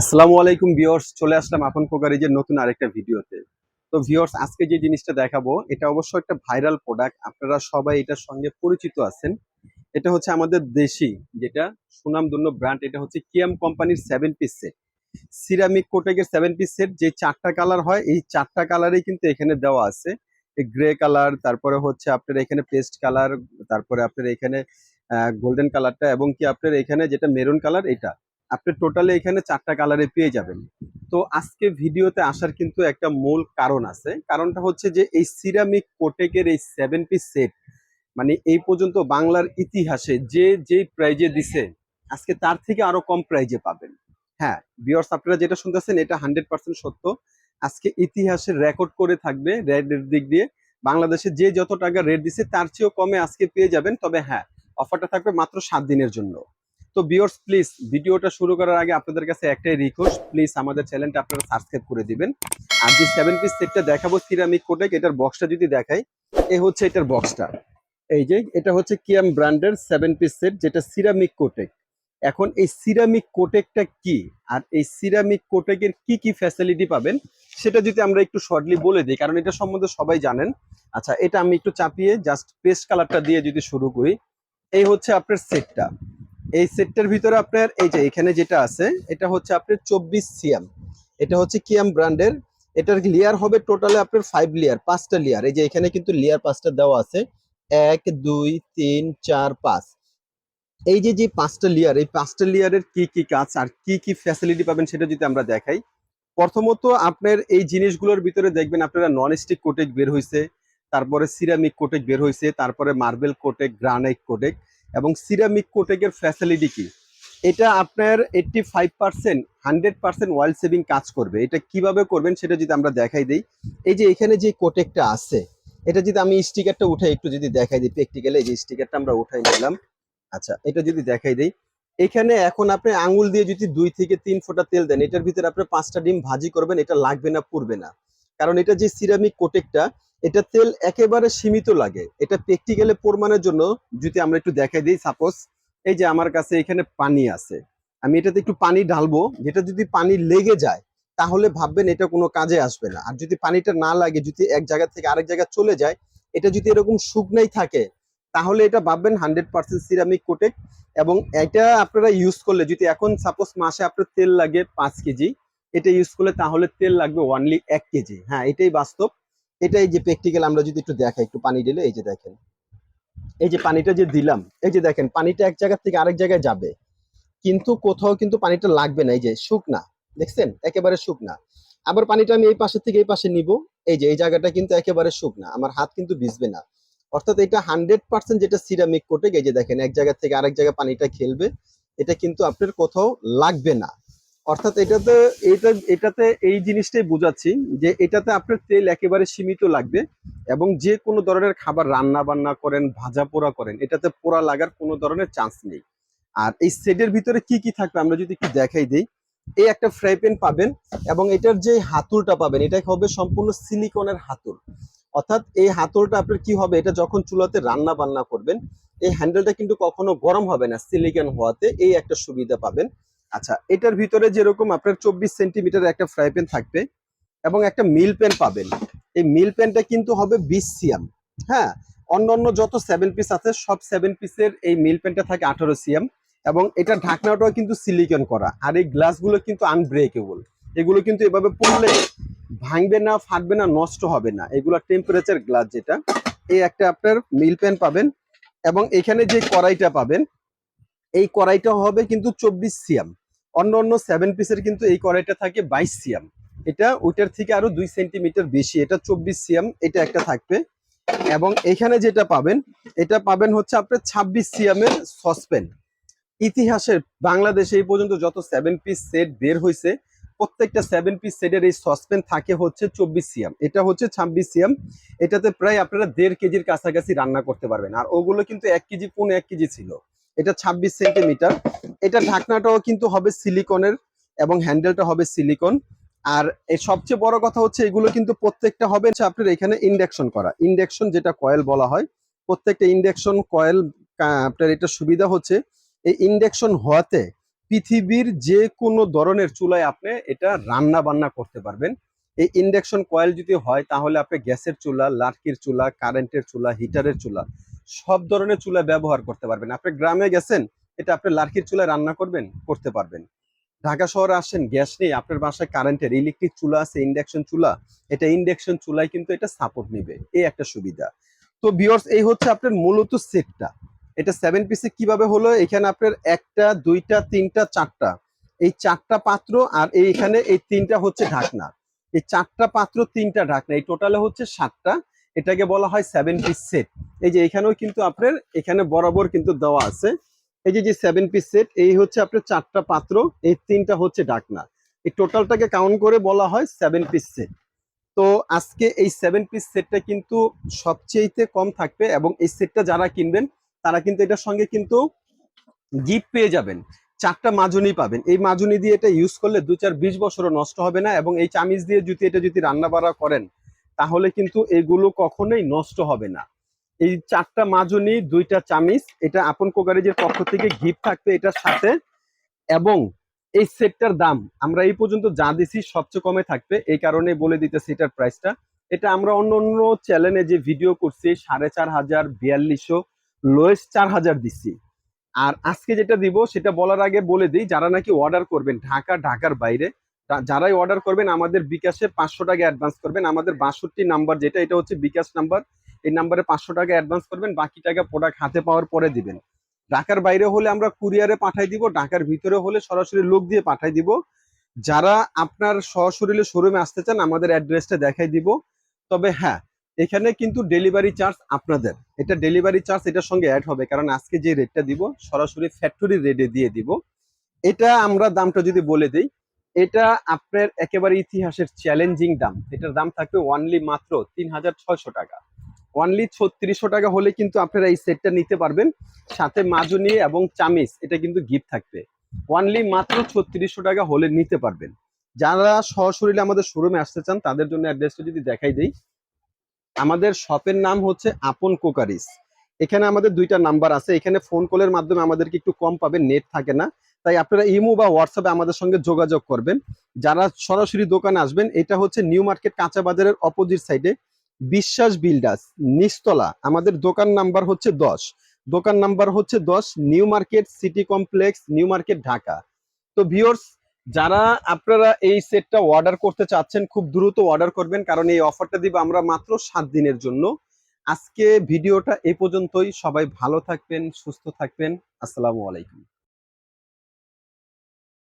আসসালামু আলাইকুম ভিউয়ার্স, চলে আসলাম আপন কোকারিজের নতুন আরেকটা ভিডিওতে। তো ভিউয়ার্স, আজকে যে জিনিসটা দেখাবো, এটা অবশ্য একটা ভাইরাল প্রোডাক্ট আপনারা সবাই এটার সঙ্গে পরিচিত আছেন। এটা হচ্ছে আমাদের দেশি যেটা, সুনামধন্য ব্র্যান্ড এটা হচ্ছে কিয়াম কোম্পানির সেভেন পিস সেট সিরামিক কোটেকের সেভেন পিস সেট যে চারটা কালার হয়, এই চারটা কালারই কিন্তু এখানে দেওয়া আছে। গ্রে কালার তারপরে হচ্ছে আপনার এখানে পেস্ট কালার তারপরে আপনার এখানে গোল্ডেন কালারটা এবং কি আপনার এখানে যেটা মেরুন কালার এটা। আপনি টোটালি এখানে চারটা কালারে পেয়ে যাবেন। তো আজকে ভিডিওতে আসার কিন্তু একটা মূল কারণ আছে। কারণটা হচ্ছে যে এই সিরামিক কোটেকের এই সেভেন পিস সেট মানে এই পর্যন্ত বাংলার ইতিহাসে যে যে প্রাইজে দিছে, আজকে তার থেকে আরও কম প্রাইজে পাবেন। হ্যাঁ বিয়ার্স আপনারা যেটা শুনতেছেন এটা হান্ড্রেড পার্সেন্ট সত্য। আজকে ইতিহাসের রেকর্ড করে থাকবে রেডের দিক দিয়ে। বাংলাদেশে যে যত টাকা রেট দিছে, তার চেয়েও কমে আজকে পেয়ে যাবেন। তবে হ্যাঁ অফারটা থাকবে মাত্র সাত দিনের জন্য। তো বিয়র্স প্লিজ ভিডিওটা শুরু করার আগে আপনাদের কাছে একটাই রিকোয়েস্ট প্লিজ আমাদের চ্যানেলটা আপনারা সাবস্ক্রাইব করে দিবেন। আর যে সেভেন পিস সেটটা দেখাবো সিরামিক কোটেক এটার বক্সটা যদি দেখাই, এ হচ্ছে এটার বক্সটা এই যে, এটা হচ্ছে কিয়াম ব্র্যান্ডের সেভেন পিস সেট যেটা সিরামিক কোটেক এখন এই সিরামিক কোটেকটা কি? আর এই সিরামিক কোটেকের কি কি ফ্যাসিলিটি পাবেন? সেটা যদি আমরা একটু শর্টলি বলে দিই, কারণ এটা সম্বন্ধে সবাই জানেন। আচ্ছা এটা আমি একটু চাপিয়ে জাস্ট পেস্ট কালারটা দিয়ে যদি শুরু করি, এই হচ্ছে আপনার সেটটা এই সেটটার ভিতরে আপনার এই যে এখানে যেটা আছে, এটা হচ্ছে আপনার চব্বিশ সিএম। এটা হচ্ছে কিয়াম ব্র্যান্ডের। এটার লেয়ার হবে টোটালে আপনার ফাইভ লেয়ার পাঁচটা লেয়ার এই যে এখানে কিন্তু লেয়ার পাঁচটা দেওয়া আছে। এক, দুই, তিন, চার, পাঁচ। এই যে যে পাঁচটা লেয়ার এই পাঁচটা লেয়ারের কি কি কাজ আর কি কি ফ্যাসিলিটি পাবেন সেটা যদি আমরা দেখাই। প্রথমত আপনার এই জিনিসগুলোর ভিতরে দেখবেন আপনারা নন স্টিক কোটেক বের হয়েছে তারপরে সিরামিক কোটেক বের হয়েছে তারপরে মার্বেল কোটেক গ্রানাইট কোটেক এবং সিরামিক কোটেকের ফ্যাসিলিটি কি? এটা আপনার eighty five percent hundred percent wild saving কাজ করবে। এটা কীভাবে করবেন সেটা যদি আমরা দেখাই দিই। এই যে এখানে যে কোটেকটা আছে, এটা যদি আমি স্টিকারটা উঠে একটু যদি দেখাই দিই প্র্যাকটিক্যালি যে স্টিকারটা আমরা উঠাই নিলাম। আচ্ছা এটা যদি দেখাই দিই। এখানে এখন আপনি আঙুল দিয়ে যদি দুই থেকে তিন ফোঁটা তেল দেন, এটার ভিতরে আপনি পাঁচটা ডিম ভাজি করবেন, এটা লাগবে না, পুড়বে না। কারণ এটা যে সিরামিক কোটেকটা এটা তেল একেবারে সীমিত লাগে। এটা প্র্যাকটিক্যালে প্রমাণের জন্য যদি আমরা একটু দেখাই দিই সাপোজ এই যে আমার কাছে এখানে পানি আছে। আমি এটাতে একটু পানি ঢালবো, যেটা যদি পানি লেগে যায়, তাহলে ভাববেন এটা কোনো কাজে আসবে না। আর যদি পানিটা না লাগে, যদি এক জায়গা থেকে আরেক জায়গায় চলে যায়, এটা যদি এরকম শুকনাই থাকে, তাহলে এটা ভাববেন হান্ড্রেড পার্সেন্ট সিরামিক কোটেক এবং এটা আপনারা ইউজ করলে, যদি এখন সাপোজ মাসে আপনার তেল লাগে পাঁচ কেজি, এটা ইউজ করলে তাহলে তেল লাগবে ওয়ানলি এক কেজি। হ্যাঁ এটাই বাস্তব। এটাই যে প্র্যাকটিক্যাল আমরা যদি একটু দেখাই, একটু পানি দিলে এই যে দেখেন। এই যে পানিটা যে দিলাম, এই যে দেখেন, পানিটা এক জায়গা থেকে আরেক জায়গায় যাবে। কিন্তু কোথাও কিন্তু পানিটা লাগবে না, এই যে শুকনা, দেখছেন? একেবারে শুকনা। আবার পানিটা আমি এই পাশে থেকে এই পাশে নিব। এই যে, এই জায়গাটা কিন্তু একেবারে শুকনা, আমার হাত কিন্তু ভিজবে না। অর্থাৎ এটা হান্ড্রেড পার্সেন্ট যেটা সিরামিক কোটে এই যে দেখেন, এক জায়গা থেকে আরেক জায়গায় পানিটা খেলবে, এটা কিন্তু আপনার কোথাও লাগবে না। অর্থাৎ এটাতে, এটা, এটাতে এই জিনিসটাই বোঝাচ্ছি যে এটাতে আপনার তেল একেবারে সীমিত লাগবে এবং যে কোনো ধরনের খাবার রান্না বান্না করেন ভাজা পোড়া করেন, এটাতে পোড়া লাগার কোনো ধরনের চান্স নেই। আর এই সেটের ভিতরে কি কি থাকবে আমরা যদি একটু দেখাই দিই, এই একটা ফ্রাই প্যান পাবেন এবং এটার যে হাতুলটা পাবেন এটা হবে সম্পূর্ণ সিলিকনের হাতুল অর্থাৎ এই হাতুলটা আপনার কি হবে, এটা যখন চুলাতে রান্না বান্না করবেন, এই হ্যান্ডেলটা কিন্তু কখনো গরম হবে না সিলিকন হওয়াতে এই একটা সুবিধা পাবেন। আচ্ছা এটার ভিতরে যেরকম আপনার চব্বিশ সেন্টিমিটার একটা ফ্রাই প্যান থাকবে এবং একটা মিল প্যান পাবেন। এই মিল প্যানটা কিন্তু হবে বিশ সিএম হ্যাঁ? অন্য অন্য যত সেভেন পিস আছে, সব সেভেন পিসের এই মিল প্যানটা থাকে আঠারো সিএম এবং এটা ঢাকনাটাও কিন্তু সিলিকন করা। আর এই গ্লাসগুলো কিন্তু আনব্রেকেবল এগুলো কিন্তু এভাবে পড়লে ভাঙবে না, ফাটবে না, নষ্ট হবে না। এগুলো টেম্পারেচার গ্লাস যেটা এই একটা আপনার মিল প্যান পাবেন এবং এখানে যে কড়াইটা পাবেন, এই কড়াইটা হবে কিন্তু চব্বিশ সিএম। অন্য অন্য সেভেন পিসের কিন্তু এই কড়াইটা থাকে বাইশ সিএম এটা ওইটার থেকে আরও দুই সেন্টিমিটার বেশি, এটা চব্বিশ সিএম এটা একটা থাকবে। এবং এখানে যেটা পাবেন, এটা পাবেন হচ্ছে আপনার ছাব্বিশ সিএম এর সসপেন ইতিহাসের বাংলাদেশে এই পর্যন্ত যত সেভেন পিস সেট বের হয়েছে, প্রত্যেকটা সেভেন পিস সেটের এই সসপেন থাকে হচ্ছে চব্বিশ সিএম এটা হচ্ছে ছাব্বিশ সিএম এটাতে প্রায় আপনারা দেড় কেজির কাছাকাছি রান্না করতে পারবেন। আর ওগুলো কিন্তু এক কেজি, পৌনে এক কেজি ছিল। এটা ছাব্বিশ সেন্টিমিটার। এটা ঢাকনাটাও কিন্তু হবে সিলিকনের এবং হ্যান্ডেলটা হবে সিলিকন। আর এই সবচেয়ে বড় কথা হচ্ছে, এগুলো কিন্তু প্রত্যেকটা হবে আপনার এখানে ইন্ডাকশন করা। ইন্ডাকশন যেটা কয়েল বলা হয়, প্রত্যেকটা ইন্ডাকশন কয়েল আপনার এটা সুবিধা হচ্ছে, এই ইন্ডাকশন হওয়াতে পৃথিবীর যে কোনো ধরনের চুলায় আপনি এটা রান্না বান্না করতে পারবেন। এই ইন্ডাকশন কয়েল যদি হয়, তাহলে আপনি গ্যাসের চুলা, লাটকির চুলা, কারেন্টের চুলা, হিটারের চুলা সব ধরনের চুলা ব্যবহার করতে পারবেন। আপনি গ্রামে গেছেন, এটা আপনি লাটকির চুলায় রান্না করবেন, করতে পারবেন। ঢাকা শহরে আসেন, গ্যাস নেই, আপনার বাসায় কারেন্টের ইলেকট্রিক চুলা আছে ইন্ডাকশন চুলা, এটা ইন্ডাকশন চুলায় কিন্তু এটা সাপোর্ট নিবে, এই একটা সুবিধা। তো বিয়র্স এই হচ্ছে আপনার মূলত সেটটা এটা সেভেন পিসে কীভাবে হলো? এখানে আপনার একটা, দুইটা, তিনটা, চারটা। এই চারটা পাত্র আর এইখানে এই তিনটা হচ্ছে ঢাকনা। এই চারটা পাত্র, তিনটা ঢাকনা। এই টোটালে হচ্ছে সাতটা। এটাকে বলা হয় সেভেন পিস সেট এই যে এখানেও কিন্তু আপনার, এখানে বরাবর কিন্তু দেওয়া আছে। এই যে যে সেভেন পিস সেট এই হচ্ছে আপনার চারটা পাত্র, এই তিনটা হচ্ছে ডাকনা। এই টোটালটাকে কাউন্ট করে বলা হয় সেভেন পিস সেট তো আজকে এই সেভেন পিস সেটটা কিন্তু সবচেয়েতে কম থাকবে এবং এই সেটটা যারা কিনবেন, তারা কিন্তু এটার সঙ্গে কিন্তু গিফট পেয়ে যাবেন। চারটা মাজুনি পাবেন। এই মাজুনি দিয়ে এটা ইউজ করলে দু চার বিশ বছরও নষ্ট হবে না এবং এই চামিচ দিয়ে যদি এটা যদি রান্না বাড়া করেন তাহলে কিন্তু এগুলো কখনোই নষ্ট হবে না। এই চারটা মাজুনি দুইটা চামিচ, এটা আপন কোকারেজের পক্ষ থেকে গিফট থাকবে এটার সাথে। এবং এই সেটটার দাম আমরা এই পর্যন্ত যা দিছি সবচেয়ে কমে থাকবে, এই কারণে বলে দিতেছি এটার প্রাইসটা এটা আমরা অন্য অন্য চ্যানেলে যে ভিডিও করছি, সাড়ে চার হাজার, বিয়াল্লিশশো লোয়েস্ট চার হাজার দিচ্ছি আর আজকে যেটা দিব, সেটা বলার আগে বলে দিই, যারা নাকি অর্ডার করবেন, ঢাকা, ঢাকার বাইরে যারাই অর্ডার করবেন, আমাদের বিকাশে পাঁচশো টাকা অ্যাডভান্স করবেন। আমাদের বাষট্টি নাম্বার যেটা, এটা হচ্ছে বিকাশ নাম্বার এই নাম্বারে পাঁচশো টাকা অ্যাডভান্স করবেন, বাকি টাকা প্রোডাক্ট হাতে পাওয়ার পরে দিবেন। ঢাকার বাইরে হলে আমরা কুরিয়ারে পাঠাই দিব, ঢাকার ভিতরে হলে সরাসরি লোক দিয়ে পাঠাই দিব। যারা আপনার সশরীরে শোরুমে আসতে চান, আমাদের অ্যাড্রেসটা দেখাই দিব। তবে হ্যাঁ এখানে কিন্তু ডেলিভারি চার্জ আপনাদের। এটা ডেলিভারি চার্জ এটার সঙ্গে অ্যাড হবে। কারণ আজকে যে রেটটা দিব, সরাসরি ফ্যাক্টরি রেটে দিয়ে দিব। এটা আমরা দামটা যদি বলে দিই এটা আপনার একেবারে ইতিহাসের চ্যালেঞ্জিং দাম। এটার দাম থাকবে ওয়ানলি মাত্র তিন হাজার ছয়শো টাকা। ওয়ানলি ছত্রিশশো টাকা হলে কিন্তু আপনারা এই সেটটা নিতে পারবেন। সাথে মাজুনি এবং চামিচ, এটা কিন্তু গিফট থাকবে। ওয়ানলি মাত্র ছত্রিশশো টাকা হলে নিতে পারবেন। যারা সশরীরে আমাদের শোরুমে আসতে চান, তাদের জন্য অ্যাড্রেসটা যদি দেখাই দেই। আমাদের শপের নাম হচ্ছে আপন কোকারিস। এখানে আমাদের দুইটা নাম্বার আছে। এখানে ফোন কলের মাধ্যমে আমাদেরকে একটু কম পাবেন নেট থাকে না। তাই আপনারা ইমো বা হোয়াটসঅ্যাপে আমাদের সঙ্গে যোগাযোগ করবেন। যারা সরাসরি দোকানে আসবেন, এটা হচ্ছে নিউ মার্কেট কাঁচা বাজারের অপোজিট সাইডে বিশ্বাস বিল্ডার্স, নিচতলা। আমাদের দোকান নাম্বার হচ্ছে দশ। দোকান নাম্বার হচ্ছে দশ, new market city complex, new market Dhaka. তো ভিওর্স যারা আপনারা এই সেটটা অর্ডার করতে চাচ্ছেন, খুব দ্রুত অর্ডার করবেন, কারণ এই অফারটা দিব আমরা মাত্র সাত দিনের জন্য। আজকে ভিডিওটা এ পর্যন্তই। সবাই ভালো থাকবেন, সুস্থ থাকবেন। আসসালামু আলাইকুম।